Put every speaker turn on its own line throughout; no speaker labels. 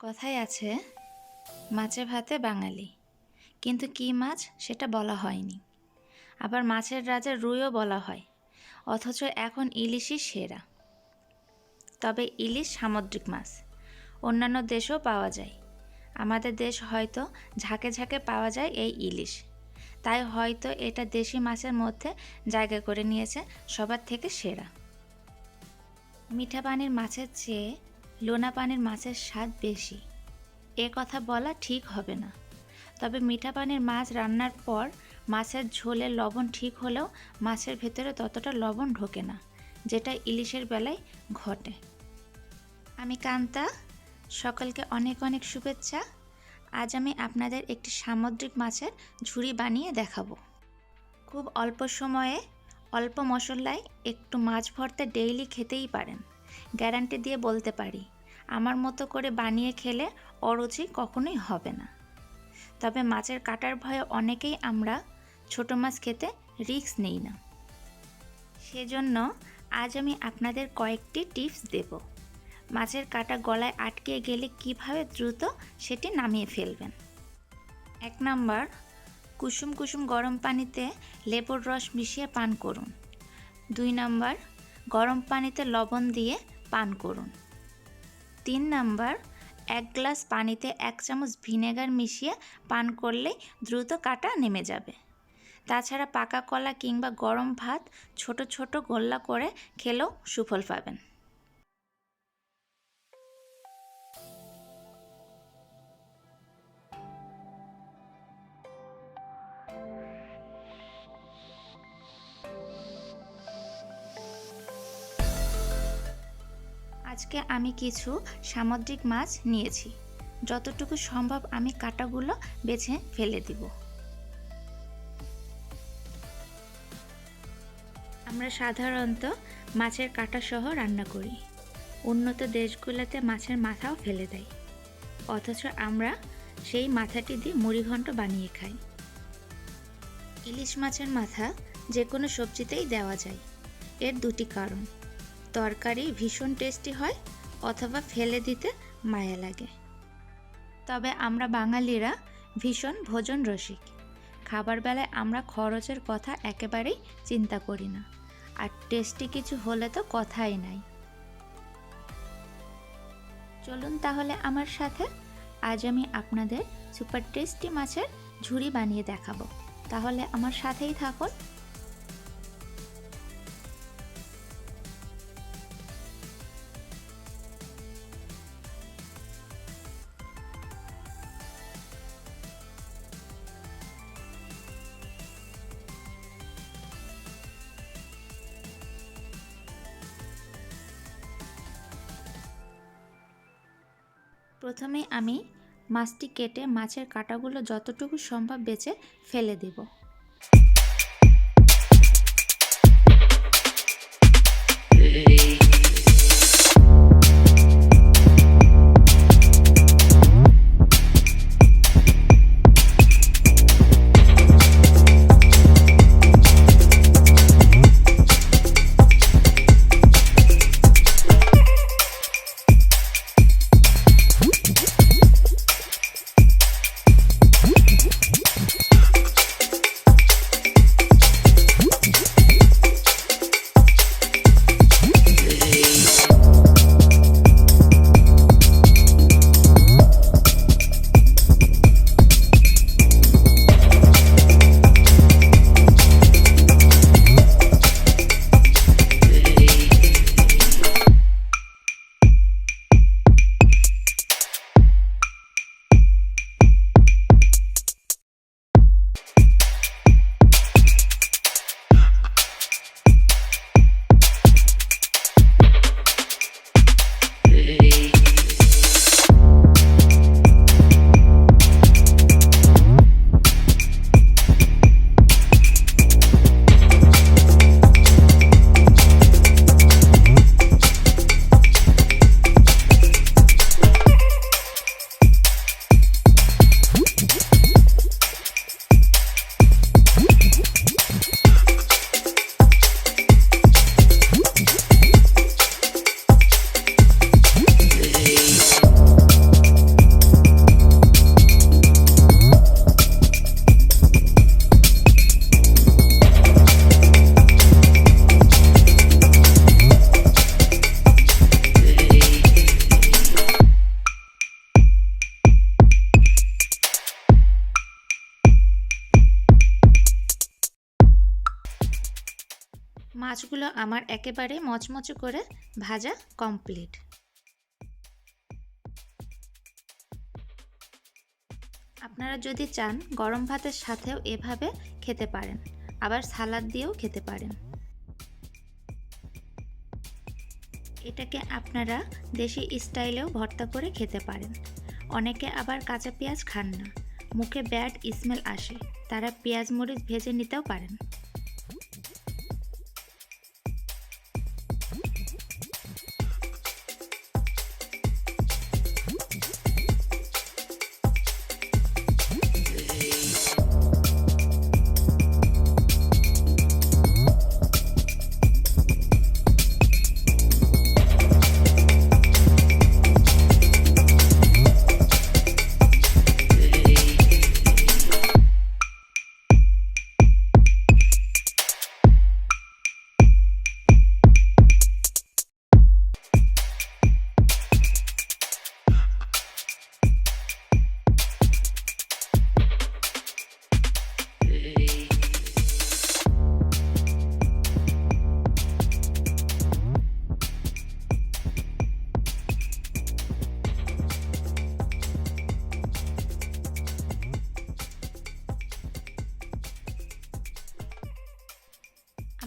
কথায় আছে মাছে ভাতে বাঙালি। কিন্তু কী মাছ সেটা বলা হয়নি। আবার মাছের রাজা রুইও বলা হয়, অথচ এখন ইলিশই সেরা। তবে ইলিশ সামুদ্রিক মাছ, অন্যান্য দেশেও পাওয়া যায়। আমাদের দেশ হয়তো ঝাঁকে ঝাঁকে পাওয়া যায় এই ইলিশ। তাই হয়তো এটা দেশি মাছের মধ্যে জায়গা করে নিয়েছে সবার থেকে সেরা। মিঠা পানির মাছের চেয়ে লোনা পানির মাছের স্বাদ বেশি। এ কথা বলা ঠিক হবে না। তবে মিঠা পানির মাছ রান্নার পর মাছের ঝোলে লবণ ঠিক হলেও মাছের ভেতরে ততটা লবণ ঢোকে না, যেটা ইলিশের বেলায় ঘটে। আমি কান্তা, সকলকে অনেক অনেক শুভেচ্ছা। আজ আমি আপনাদের একটি সামুদ্রিক মাছের ঝুড়ি বানিয়ে দেখাবো। খুব অল্প সময়ে, অল্প মশলায় একটু মাছ ভর্তা ডেইলি খেতেই পারেন। গ্যারান্টি দিয়ে বলতে পারি, আমার মতো করে বানিয়ে খেলে অরুচি কখনোই হবে না। তবে মাছের কাটার ভয়ে অনেকেই আমরা ছোট মাছ খেতে রিস্ক নেই না। সেজন্য আজ আমি আপনাদের কয়েকটি টিপস দেব। মাছের কাটা গলায় আটকে গেলে কীভাবে দ্রুত সেটি নামিয়ে ফেলবেন? এক নাম্বার, কুসুম কুসুম গরম পানিতে লেবুর রস মিশিয়ে পান করুন। দুই নাম্বার, গরম পানিতে লবণ দিয়ে পান করুন। তিন নাম্বার, এক গ্লাস পানিতে এক চামচ ভিনেগার মিশিয়ে পান করলে দ্রুত কাটা নেমে যাবে। তাছাড়া পাকা কলা কিংবা গরম ভাত ছোট ছোট গোল্লা করে খেলেও সুফল পাবেন। আজকে আমি কিছু সামুদ্রিক মাছ নিয়েছি। যতটুকু সম্ভব আমি কাটাগুলো বেছে ফেলে দিব। আমরা সাধারণত মাছের কাটা সহ রান্না করি। উন্নত দেশগুলোতে মাছের মাথাও ফেলে দেয়। অথচ আমরা সেই মাথাটি দিয়ে মুড়িঘণ্ট বানিয়ে খাই। ইলিশ মাছের মাথা যে কোনো সবজিতেই দেওয়া যায়। এর দুটি কারণ। তরকারি ভীষণ টেস্টি হয় অথবা ফেলে দিতে মায়া লাগে। তবে আমরা বাঙালিরা ভীষণ ভোজন রসিক খাবার বেলায় আমরা খরচের কথা একেবারেই চিন্তা করি না। আর টেস্টি কিছু হলে তো কথাই নাই। চলুন তাহলে আমার সাথে আজ আমি আপনাদের সুপার টেস্টি মাছের ঝুড়ি বানিয়ে দেখাবো। তাহলে আমার সাথেই থাকুন। প্রথমে আমি মাছটি কেটে মাছের কাঁটাগুলো যতটুকু সম্ভব বেছে ফেলে দেব। মাছগুলো আমার একেবারে মচমচে করে ভাজা কমপ্লিট আপনারা যদি চান গরম ভাতের সাথেও এভাবে খেতে পারেন, আবার সালাদ দিয়েও খেতে পারেন। এটাকে আপনারা দেশি স্টাইলেও ভর্তা করে খেতে পারেন। অনেকে আবার কাঁচা পেঁয়াজ খান না। মুখে ব্যাড স্মেল আসে, তারা পেঁয়াজ মরিচ ভেজে নিতেও পারেন।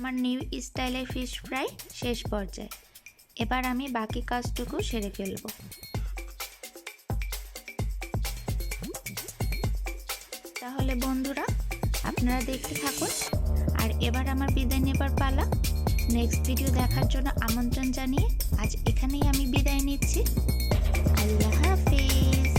আমার নিউ স্টাইলের ফিশ ফ্রাই শেষ পর্যায়ে। এবার আমি বাকি কাজটুকু সেরে ফেলব। তাহলে বন্ধুরা, আপনারা দেখতে থাকুন। আর এবার আমার বিদায় নেবার পালা। নেক্সট ভিডিও দেখার জন্য আমন্ত্রণ জানিয়ে আজ এখানেই আমি বিদায় নিচ্ছি। আল্লাহ হাফেজ।